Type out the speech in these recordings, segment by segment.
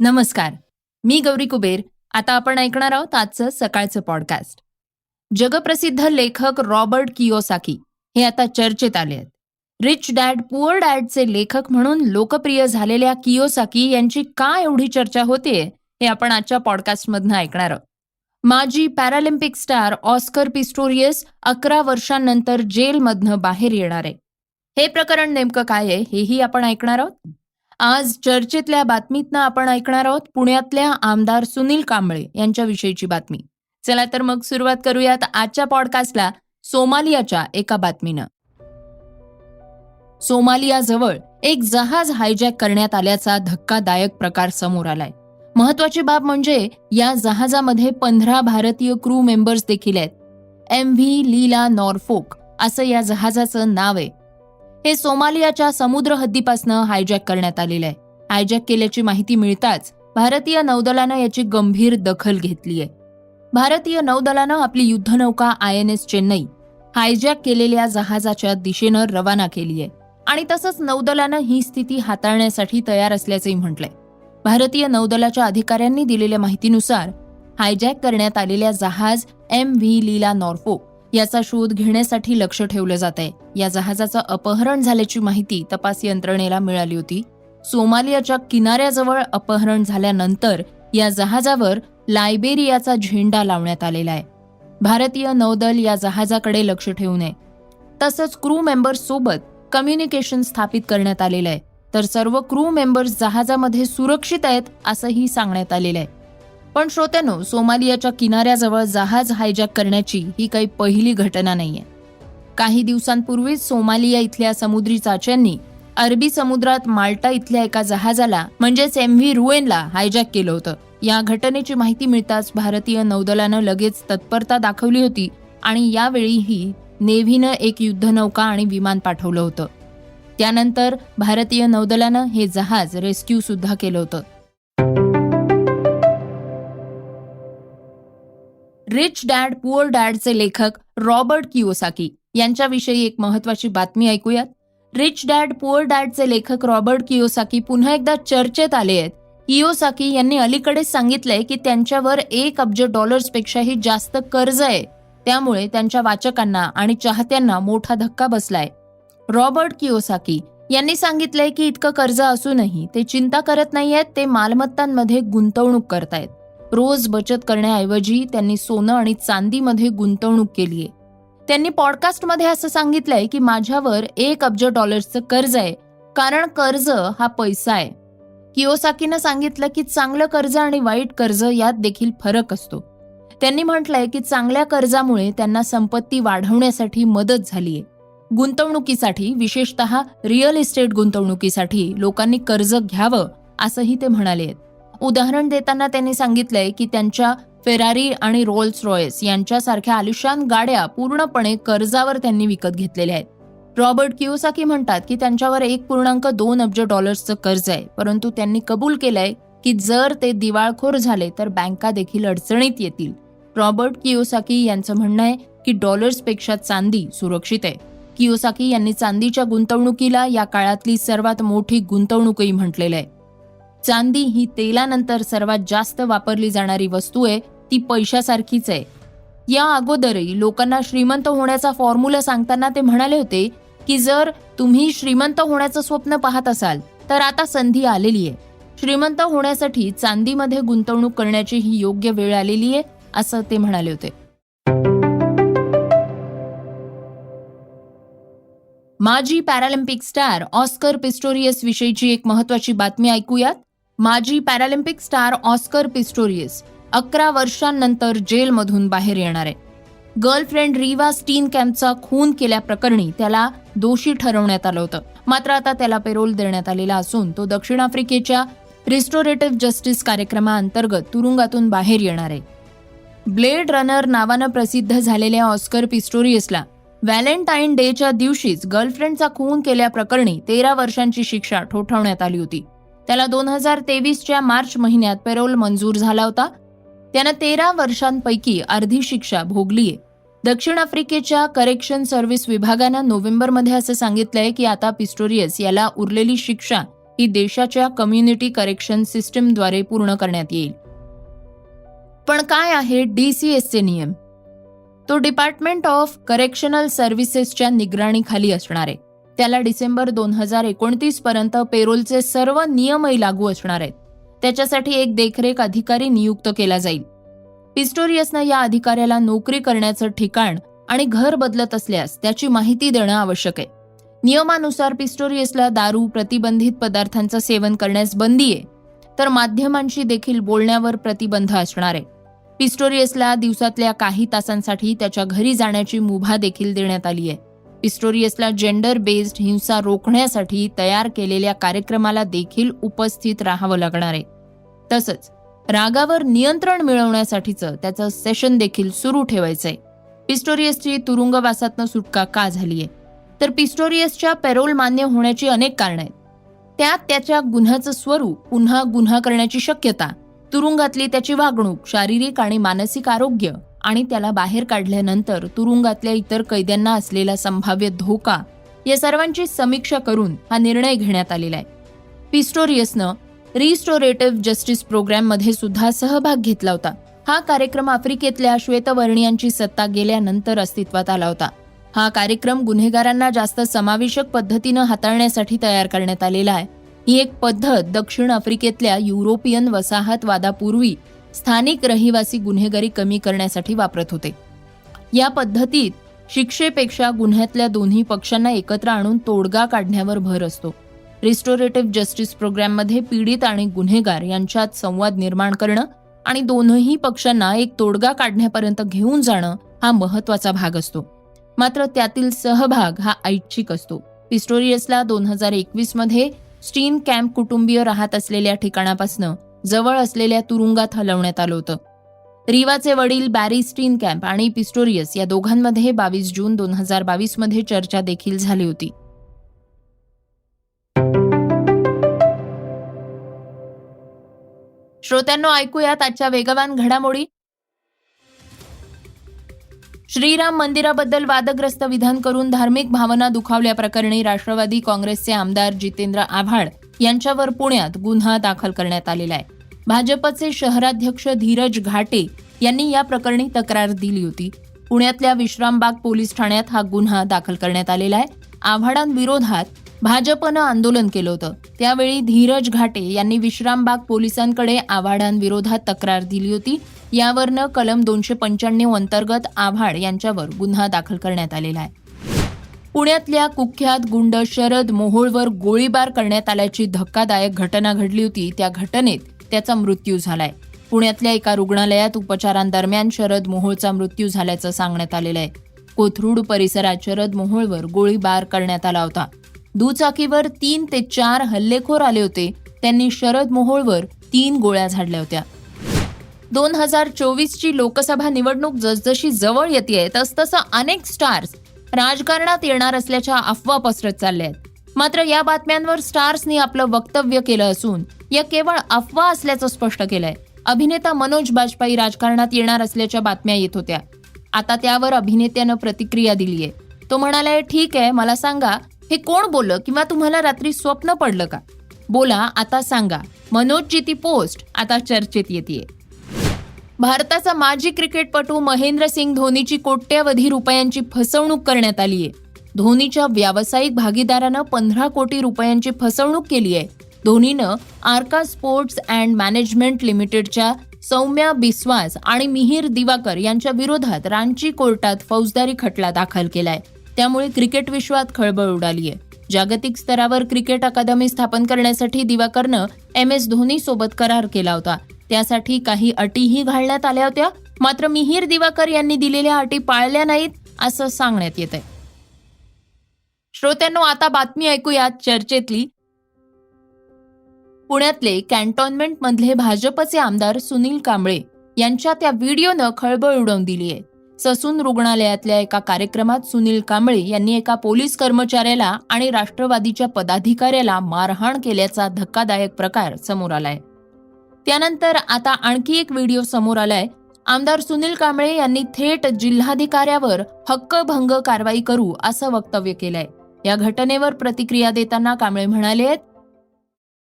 नमस्कार मी गौरी कुबेर. आता आपण ऐकणार आहोत आजचं सकाळचं पॉडकास्ट जगप्रसिद्ध लेखक रॉबर्ट कियोसाकी हे आता चर्चेत आले आहेत. रिच डॅड पुअर डॅडचे लेखक म्हणून लोकप्रिय झालेल्या कियोसाकी यांची का एवढी चर्चा होते हे आपण आजच्या पॉडकास्टमधनं ऐकणार आहोत. माजी पॅरालिम्पिक स्टार ऑस्कर पिस्टोरियस अकरा वर्षांनंतर जेलमधनं बाहेर येणार आहे. हे प्रकरण नेमकं काय आहे हेही आपण ऐकणार आहोत. आज चर्चेतल्या बातमीतनं आपण ऐकणार आहोत पुण्यातल्या आमदार सुनील कांबळे यांच्याविषयीची बातमी. चला तर मग सुरुवात करूयात आजच्या पॉडकास्टला सोमालियाच्या एका बातमीनं. सोमालियाजवळ एक जहाज हायजॅक करण्यात आल्याचा धक्कादायक प्रकार समोर आलाय. महत्वाची बाब म्हणजे या जहाजामध्ये पंधरा भारतीय क्रू मेंबर्स देखील आहेत. एम व्ही लीला नॉरफोक असं या जहाजाचं नाव आहे. हे सोमालियाच्या समुद्र हद्दीपासनं हायजॅक करण्यात आलेलं आहे. हायजॅक केल्याची माहिती मिळताच भारतीय नौदलानं याची गंभीर दखल घेतली आहे. भारतीय नौदलानं आपली युद्धनौका I N S Chennai hijack केलेल्या जहाजाच्या दिशेनं रवाना केली आहे. आणि तसंच नौदलानं ही स्थिती हाताळण्यासाठी तयार असल्याचंही म्हटलंय. भारतीय नौदलाच्या अधिकाऱ्यांनी दिलेल्या माहितीनुसार हायजॅक करण्यात आलेल्या जहाज एम व्ही लीला नॉर्फोक याचा शोध घेण्यासाठी लक्ष ठेवलं जात आहे या जहाजाचं अपहरण झाल्याची माहिती तपास यंत्रणेला मिळाली होती. सोमालियाच्या किनाऱ्याजवळ अपहरण झाल्यानंतर या जहाजावर लायबेरियाचा झेंडा लावण्यात आलेला आहे. भारतीय नौदल या जहाजाकडे लक्ष ठेवू नये तसंच क्रू मेंबर्स सोबत कम्युनिकेशन स्थापित करण्यात आलेलं आहे. तर सर्व क्रू मेंबर्स जहाजामध्ये सुरक्षित आहेत असंही सांगण्यात आलेलं आहे. पण श्रोत्यानो सोमालियाच्या किनाऱ्याजवळ जहाज हायजॅक करण्याची ही काही पहिली घटना नाहीये. काही दिवसांपूर्वीच सोमालिया इथल्या समुद्री चाच्यांनी अरबी समुद्रात माल्टा इथल्या एका जहाजाला म्हणजेच एम व्ही रुएनला हायजॅक केलं होतं. या घटनेची माहिती मिळताच भारतीय नौदलानं लगेच तत्परता दाखवली होती आणि यावेळीही नेव्हीनं एक युद्धनौका आणि विमान पाठवलं होतं. त्यानंतर भारतीय नौदलानं हे जहाज रेस्क्यू सुद्धा केलं होतं. रिच डॅड पुअर डॅडचे लेखक रॉबर्ट किओसाकी. यांच्याविषयी एक महत्वाची बातमी ऐकूयात. रिच डॅड पुअर डॅडचे लेखक रॉबर्ट किओसाकी पुन्हा एकदा चर्चेत आले आहेत. किओसाकी यांनी अलीकडेच सांगितलंय की त्यांच्यावर एक अब्ज डॉलर्सपेक्षाही जास्त कर्ज आहे. त्यामुळे त्यांच्या वाचकांना आणि चाहत्यांना मोठा धक्का बसलाय. रॉबर्ट किओसाकी यांनी सांगितलंय की इतकं कर्ज असूनही ते चिंता करत नाहीयेत ते मालमत्तांमध्ये गुंतवणूक करतायत. रोज बचत करण्याऐवजी त्यांनी सोनं आणि चांदीमध्ये गुंतवणूक केलीय. त्यांनी पॉडकास्टमध्ये असं सांगितलंय की माझ्यावर एक अब्ज डॉलर्सचं कर्ज आहे कारण कर्ज हा पैसा आहे. किओसाकीनं सांगितलं की चांगलं कर्ज आणि वाईट कर्ज यात देखील फरक असतो. त्यांनी म्हटलंय की चांगल्या कर्जामुळे त्यांना संपत्ती वाढवण्यासाठी मदत झालीय. गुंतवणुकीसाठी विशेषतः रिअल इस्टेट गुंतवणुकीसाठी लोकांनी कर्ज घ्यावं असंही ते म्हणाले आहेत. उदाहरण देताना त्यांनी सांगितलंय की त्यांच्या फेरारी आणि रोल्स रॉयस यांच्यासारख्या आलिशान गाड्या पूर्णपणे कर्जावर त्यांनी विकत घेतलेल्या आहेत. रॉबर्ट कियोसाकी म्हणतात की त्यांच्यावर एक पूर्णांक दोन अब्ज डॉलर्सचं कर्ज आहे परंतु त्यांनी कबूल केलंय की जर ते दिवाळखोर झाले तर बँका देखील अडचणीत येतील. रॉबर्ट कियोसाकी यांचं म्हणणं आहे की डॉलर्सपेक्षा चांदी सुरक्षित आहे. कियोसाकी यांनी चांदीच्या गुंतवणुकीला या काळातली सर्वात मोठी गुंतवणूकही म्हटलेलं आहे. चांदी ही तेलानंतर सर्वात जास्त वापरली जाणारी वस्तू आहे ती पैशासारखीच आहे. या अगोदरही लोकांना श्रीमंत होण्याचा फॉर्म्युला सांगताना ते म्हणाले होते की जर तुम्ही श्रीमंत होण्याचं स्वप्न पाहत असाल तर आता संधी आलेली आहे. श्रीमंत होण्यासाठी चांदीमध्ये गुंतवणूक करण्याची ही योग्य वेळ आलेली आहे असं ते म्हणाले होते. माजी पॅरालिम्पिक स्टार ऑस्कर पिस्टोरियस विषयीची एक महत्वाची बातमी ऐकूयात. माजी पॅरालिम्पिक स्टार ऑस्कर पिस्टोरियस अकरा वर्षांनंतर जेलमधून बाहेर येणार आहे. गर्लफ्रेंड रिवा स्टीन कॅम्पचा खून केल्याप्रकरणी त्याला दोषी ठरवण्यात आलं होतं. मात्र आता त्याला पेरोल देण्यात आलेला असून तो दक्षिण आफ्रिकेच्या रिस्टोरेटिव्ह जस्टिस कार्यक्रमाअंतर्गत तुरुंगातून बाहेर येणार आहे. ब्लेड रनर नावानं प्रसिद्ध झालेल्या ऑस्कर पिस्टोरियसला व्हॅलेंटाईन डेच्या दिवशीच गर्लफ्रेंडचा खून केल्याप्रकरणी तेरा वर्षांची शिक्षा ठोठावण्यात आली होती. त्याला दोन हजार तेवीसच्या मार्च महिन्यात पेरोल मंजूर झाला होता. त्यानं तेरा वर्षांपैकी अर्धी शिक्षा भोगलीये दक्षिण आफ्रिकेच्या करेक्शन सर्व्हिस विभागानं नोव्हेंबरमध्ये असं सांगितलंय की आता पिस्टोरियस याला उरलेली शिक्षा ही देशाच्या कम्युनिटी करेक्शन सिस्टीमद्वारे पूर्ण करण्यात येईल. पण काय आहे डीसीएसचे नियम? तो डिपार्टमेंट ऑफ करेक्शनल सर्व्हिसेसच्या निगराणीखाली असणार आहे. त्याला डिसेंबर दोन हजार एकोणतीस पर्यंत पेरोलचे सर्व नियमही लागू असणार आहेत. त्याच्यासाठी एक देखरेख अधिकारी नियुक्त केला जाईल. पिस्टोरियसनं या अधिकाऱ्याला नोकरी करण्याचं ठिकाण आणि घर बदलत असल्यास त्याची माहिती देणं आवश्यक आहे. नियमानुसार पिस्टोरियसला दारू प्रतिबंधित पदार्थांचं सेवन करण्यास बंदी आहे तर माध्यमांशी देखील बोलण्यावर प्रतिबंध असणार आहे. पिस्टोरियसला दिवसातल्या काही तासांसाठी त्याच्या घरी जाण्याची मुभा देखील देण्यात आली आहे. पिस्टोरियसला जेंडर बेस्ड हिंसा रोखण्यासाठी तयार केलेल्या कार्यक्रमाला देखील उपस्थित राहावं लागणार आहे. तसंच रागावर नियंत्रण मिळवण्यासाठीचं त्याचं सेशन देखील सुरू ठेवायचंय. पिस्टोरियसची तुरुंगवासातनं सुटका का झालीय? तर पिस्टोरियसच्या पेरोल मान्य होण्याची अनेक कारणं आहेत. त्यात त्याच्या गुन्ह्याचं स्वरूप पुन्हा गुन्हा करण्याची शक्यता तुरुंगातली त्याची वागणूक शारीरिक आणि मानसिक आरोग्य आणि त्याला बाहेर काढल्यानंतर तुरुंगातल्या इतर कैद्यांना असलेला संभाव्य धोका या सर्वांची समीक्षा करून हा निर्णय घेण्यात आलेला आहे. पिस्टोरियसनं रिस्टोरेटिव्ह जस्टिस प्रोग्रॅममध्ये सुद्धा सहभाग घेतला होता. हा कार्यक्रम आफ्रिकेतल्या श्वेतवर्णियांची सत्ता गेल्यानंतर अस्तित्वात आला होता. हा कार्यक्रम गुन्हेगारांना जास्त समावेशक पद्धतीनं हाताळण्यासाठी तयार करण्यात आलेला आहे. ही एक पद्धत दक्षिण आफ्रिकेतल्या युरोपियन वसाहतवादापूर्वी स्थानिक रहिवासी गुन्हेगारी कमी करण्यासाठी वापरत होते. या पद्धतीत शिक्षेपेक्षा गुन्ह्यातल्या दोन्ही पक्षांना एकत्र आणून तोडगा काढण्यावर भर असतो. रिस्टोरेटिव्ह जस्टिस प्रोग्राममध्ये पीडित आणि गुन्हेगार यांच्यात संवाद निर्माण करणं आणि दोनही पक्षांना एक तोडगा काढण्यापर्यंत घेऊन जाणं हा महत्त्वाचा भाग असतो. मात्र त्यातील सहभाग हा ऐच्छिक असतो. पिस्टोरियसला दोन हजार एकवीसमध्ये स्टीन कॅम्प कुटुंबीय राहत असलेल्या ठिकाणापासनं जवळ असलेल्या तुरुंगात हलवण्यात आलं होतं. रिवाचे वडील बॅरी स्टीन कॅम्प आणि पिस्टोरियस या दोघांमध्ये बावीस जून दोन हजार बावीसमध्ये चर्चा देखील झाली होती. श्रोत्यांनो ऐकूयात आजच्या वेगवान घडामोडी. श्रीराम मंदिराबद्दल वादग्रस्त विधान करून धार्मिक भावना दुखावल्याप्रकरणी राष्ट्रवादी काँग्रेसचे आमदार जितेंद्र आव्हाड यांच्यावर पुण्यात गुन्हा दाखल करण्यात आलेला आहे. भाजपचे शहराध्यक्ष धीरज घाटे यांनी या प्रकरणी तक्रार दिली होती. पुण्यातल्या विश्रामबाग पोलीस ठाण्यात हा गुन्हा दाखल करण्यात आलेला आहे. आव्हाडांविरोधात भाजपनं आंदोलन केलं होतं. त्यावेळी धीरज घाटे यांनी विश्रामबाग पोलिसांकडे आव्हाडांविरोधात तक्रार दिली होती. यावरनं कलम दोनशे पंच्याण्णव अंतर्गत आव्हाड यांच्यावर गुन्हा दाखल करण्यात आलेला आहे. पुण्यातल्या कुख्यात गुंड शरद मोहोळवर गोळीबार करण्यात आल्याची धक्कादायक घटना घडली होती. त्या घटनेत त्याचा मृत्यू झालाय. पुण्यातल्या एका रुग्णालयात उपचारांदरम्यान शरद मोहोळचा मृत्यू झाल्याचं सांगण्यात आलेलं आहे. कोथरूड परिसरात शरद मोहोळवर गोळीबार करण्यात आला होता. दुचाकीवर तीन ते चार हल्लेखोर आले होते. त्यांनी शरद मोहोळवर तीन गोळ्या झाडल्या होत्या. दोन हजार चोवीसची लोकसभा निवडणूक जसजशी जवळ येते तसतसं अनेक स्टार्स राजकारणात येणार असल्याच्या अफवा पसरत चालल्या आहेत मात्र या बातम्यांवर स्टार्सनी आपलं वक्तव्य केलं असून या केवळ अफवा असल्याचं स्पष्ट केलंय. अभिनेता मनोज बाजपेयी राजकारणात येणार असल्याच्या बातम्या येत होत्या. आता त्यावर अभिनेत्यानं प्रतिक्रिया दिली आहे तो म्हणालाय ठीक आहे मला सांगा हे कोण बोललं किंवा तुम्हाला रात्री स्वप्न पडलं का? बोला आता सांगा. मनोजची ती पोस्ट आता चर्चेत येते भारताचा माजी क्रिकेटपटू महेंद्रसिंग धोनीची कोट्यवधी रुपयांची फसवणूक करण्यात आली आहे. धोनीच्या व्यावसायिक भागीदारानं पंधरा कोटी रुपयांची फसवणूक केली आहे. धोनीनं आर्का स्पोर्ट्स अँड मॅनेजमेंट लिमिटेडच्या सौम्या बिस्वास आणि मिहीर दिवाकर यांच्या विरोधात रांची कोर्टात फौजदारी खटला दाखल केलाय. त्यामुळे क्रिकेट विश्वात खळबळ उडाली आहे. जागतिक स्तरावर क्रिकेट अकादमी स्थापन करण्यासाठी दिवाकरनं एम एस धोनी सोबत करार केला होता. त्यासाठी काही अटीही घालण्यात आल्या होत्या. मात्र मिहीर दिवाकर यांनी दिलेल्या अटी पाळल्या नाहीत असं सांगण्यात येत आहे श्रोत्यांनो आता बातमी ऐकूयात चर्चेतली. पुण्यातले कॅन्टोन्मेंट मधले भाजपचे आमदार सुनील कांबळे यांच्या त्या व्हिडिओनं खळबळ उडवून दिली आहे ससून रुग्णालयातल्या एका कार्यक्रमात सुनील कांबळे यांनी एका पोलीस कर्मचाऱ्याला आणि राष्ट्रवादीच्या पदाधिकाऱ्याला मारहाण केल्याचा धक्कादायक प्रकार समोर आलाय. त्यानंतर आता आणखी एक व्हिडिओ समोर आलाय. आमदार सुनील कांबळे यांनी थेट जिल्हाधिकाऱ्यावर हक्कभंग कारवाई करू असं वक्तव्य केलंय. या घटनेवर प्रतिक्रिया देताना कांबळे म्हणाले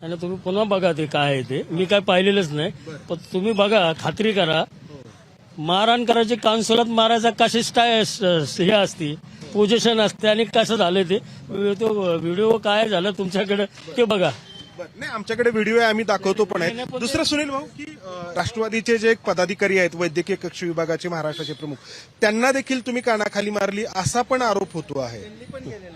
आणि तुम्ही पुन्हा बघा ते काय आहे ते. मी काय पाहिलेलंच नाही. पण तुम्ही बघा खात्री करा. मारहाण करायची काउन्सिलात मारायचा कशी स्टाय हे असते पोझिशन असते आणि कसं झालं ते. तो व्हिडिओ काय झालं तुमच्याकडे ते बघा. नाही आमच्याकडे व्हिडिओ आहे आम्ही दाखवतो पण आहे. दुसरं सुनील भाऊ की अं, राष्ट्रवादीचे जे एक पदाधिकारी आहेत वैद्यकीय कक्ष विभागाचे महाराष्ट्राचे प्रमुख त्यांना देखील तुम्ही कानाखाली मारली असा पण आरोप होतो आहे.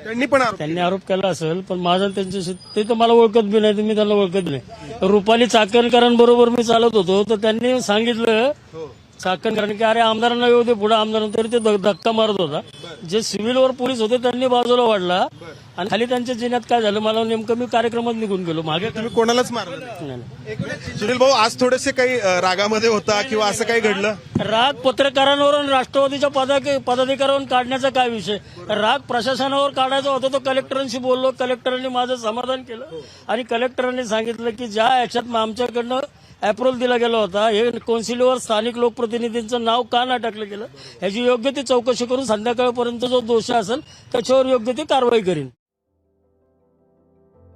त्यांनी पण आरोप त्यांनी आरोप केला असेल पण माझा त्यांच्याशी ते तर मला ओळखत बी नाही मी त्यांना ओळखत नाही. रुपाली चाकणकरांबरोबर मी चालत होतो तर त्यांनी सांगितलं चाकणकरांनी की अरे आमदारांना येऊ दे पुढे आमदारांना तरी ते धक्का मारत होता. जे सिव्हिलवर पोलीस होते त्यांनी बाजूला वाढला. आणि खाली त्यांच्या जिन्यात काय झालं मला नेमकं मी कार्यक्रमात निघून गेलो. मागे तुम्ही कोणालाच मारलं नाही. नाही, नाही. सुनील भाऊ आज थोडेसे काही अं, रागामध्ये होता किंवा असं काही घडलं? राग पत्रकारांवर आणि राष्ट्रवादीच्या पदा- पदाधिकाऱ्यांवर काढण्याचा काय विषय? राग प्रशासनावर काढायचा होता तो कलेक्टरांशी बोललो. कलेक्टरांनी माझं समाधान केलं. आणि कलेक्टरांनी सांगितलं की ज्या याच्यात आमच्याकडनं अप्रुव्हल दिला गेला होता. हे कौन्सिलवर स्थानिक लोकप्रतिनिधींचं नाव का ना टाकलं गेलं? ह्याची योग्य ती चौकशी करून संध्याकाळपर्यंत जो दोष असेल त्याच्यावर योग्य ती कारवाई करीन.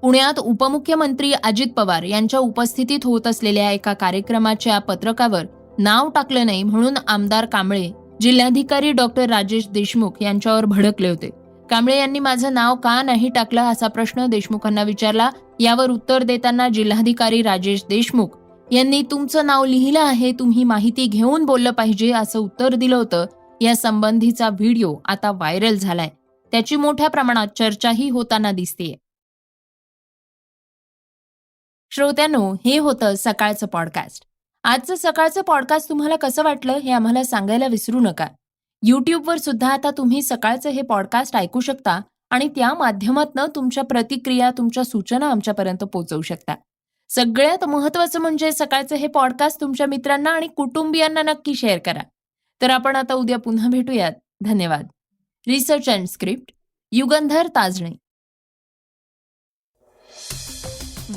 पुण्यात उपमुख्यमंत्री अजित पवार यांच्या उपस्थितीत होत असलेल्या एका कार्यक्रमाच्या पत्रकावर नाव टाकलं नाही म्हणून आमदार कांबळे जिल्हाधिकारी डॉक्टर राजेश देशमुख यांच्यावर भडकले होते. कांबळे यांनी माझं नाव का नाही टाकलं असा प्रश्न देशमुखांना विचारला. यावर उत्तर देताना जिल्हाधिकारी राजेश देशमुख यांनी तुमचं नाव लिहिलं आहे तुम्ही माहिती घेऊन बोललं पाहिजे असं उत्तर दिलं होतं. या संबंधीचा व्हिडिओ आता व्हायरल झालाय. त्याची मोठ्या प्रमाणात चर्चाही होताना दिसतेय. श्रोत्यानो हे होतं सकाळचं पॉडकास्ट आजचं सकाळचं पॉडकास्ट तुम्हाला कसं वाटलं हे आम्हाला सांगायला विसरू नका. युट्यूबवर सुद्धा आता तुम्ही सकाळचं हे पॉडकास्ट ऐकू शकता आणि त्या माध्यमातनं तुमच्या प्रतिक्रिया तुमच्या सूचना आमच्यापर्यंत पोहोचवू शकता. सगळ्यात महत्वाचं म्हणजे सकाळचं हे पॉडकास्ट तुमच्या मित्रांना आणि कुटुंबियांना नक्की शेअर करा. तर आपण आता उद्या पुन्हा भेटूयात. धन्यवाद. Research and script Yugandhar Tajane.